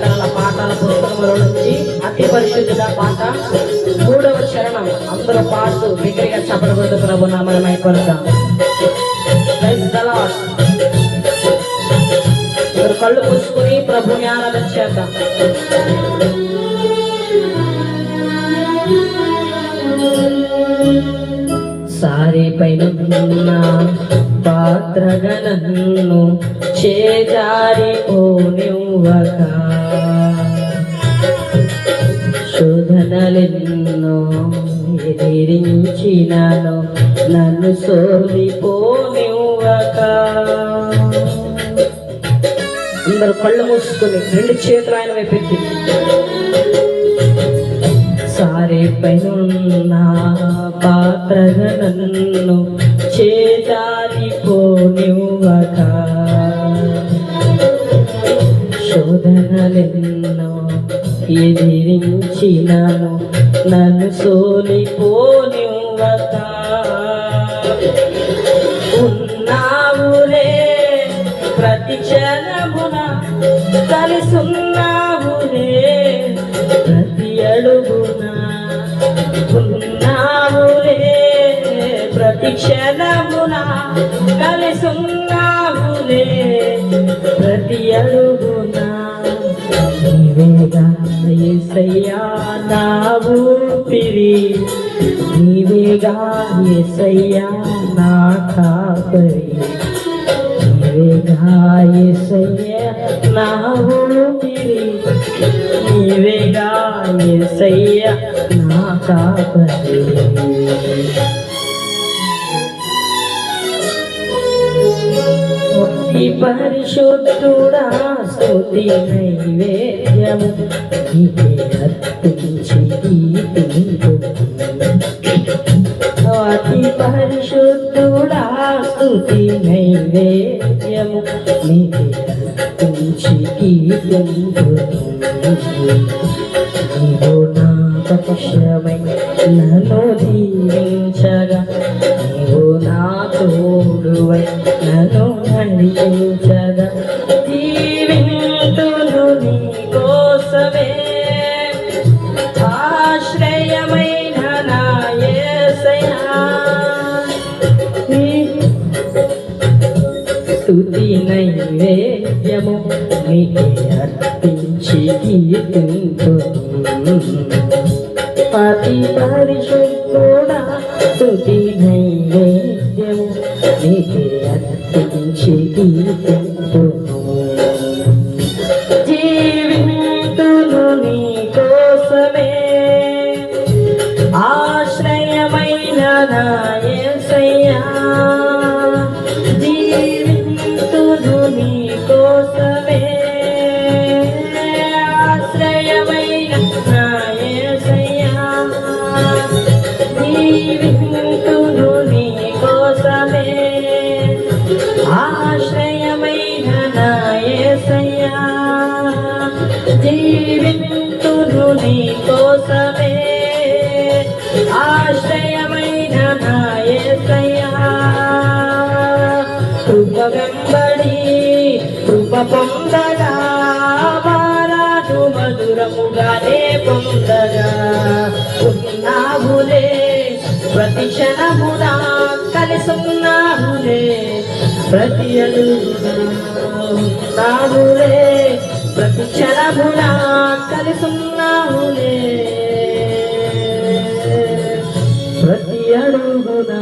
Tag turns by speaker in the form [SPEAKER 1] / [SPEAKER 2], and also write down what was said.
[SPEAKER 1] కీర్తనల పాటల పుస్తకంలో నుంచి అతి పరిశుద్ధుల పాట. మూడవ చరణం అందరూ పాడుతూ బిగ్గరగా చప్పడబోతు ప్రభు నామలమై కొడతాం. Praise కళ్ళు పూసుకుని ప్రభు ఆరాధన చేద్దాం. సారే పైన పాత్ర గణను చేజారి పోనివ్వక శోధనలెన్నో ఎదిరించినాను నన్ను సోలిపోనివ్వక. అందరు కళ్ళు మూసుకుని రెండు చేతులు ఆయన వైపెత్తి సారే పైన పాత్రగా నన్ను చేజారిపోనివ్వక శోధనలెన్నో ఎదిరించినాను నన్ను సోలిపోనివ్వక. ఉన్నావురే ప్రతి క్షణమున కలిసున్నావురే ప్రతి అడుగున ఉన్నావురే ప్రతి క్షణమున కలిసున్నావురే ప్రతి అడుగునా నీవేగా ఎసయ్యా నా ఊపిరి నీవేగా ఎసయ్యా నా కాపరి. నీవేగా ఎసయ్యా నా ఊపిరి. నీవేగా ఎసయ్యా నా కాపరి. ఈ పరిశుద్ధుడా స్తుతి నైవేద్యము నీకే అర్పించి గీతింపు అతి పరిశుద్ధుడా స్తుతి నైవేద్యము నీకే అర్పించి గీతింపు నా పక్షమై నన్ను దీవించగా. నడిపించగా జీవింతును నీ కోసమే ఆశ్రయమైన నా యేసయ్యా నైవేద్యము నీకే అర్పించి కీర్తింతు పతి పరిశుద్ధుడా స్తుతి అర్పించి కీర్తింతు నీ కోసమే ఆశ్రయమైన నా కృప వెంబడి కృప పొందగా మారాను మధురముగానే పొందగా. ఉన్నావులే ప్రతి క్షణమునా కలిసున్నావులే ప్రతి అడుగునా ఉన్నావులే ప్రతి క్షణమునా కలిసున్నావులే. ప్రతి అడుగునా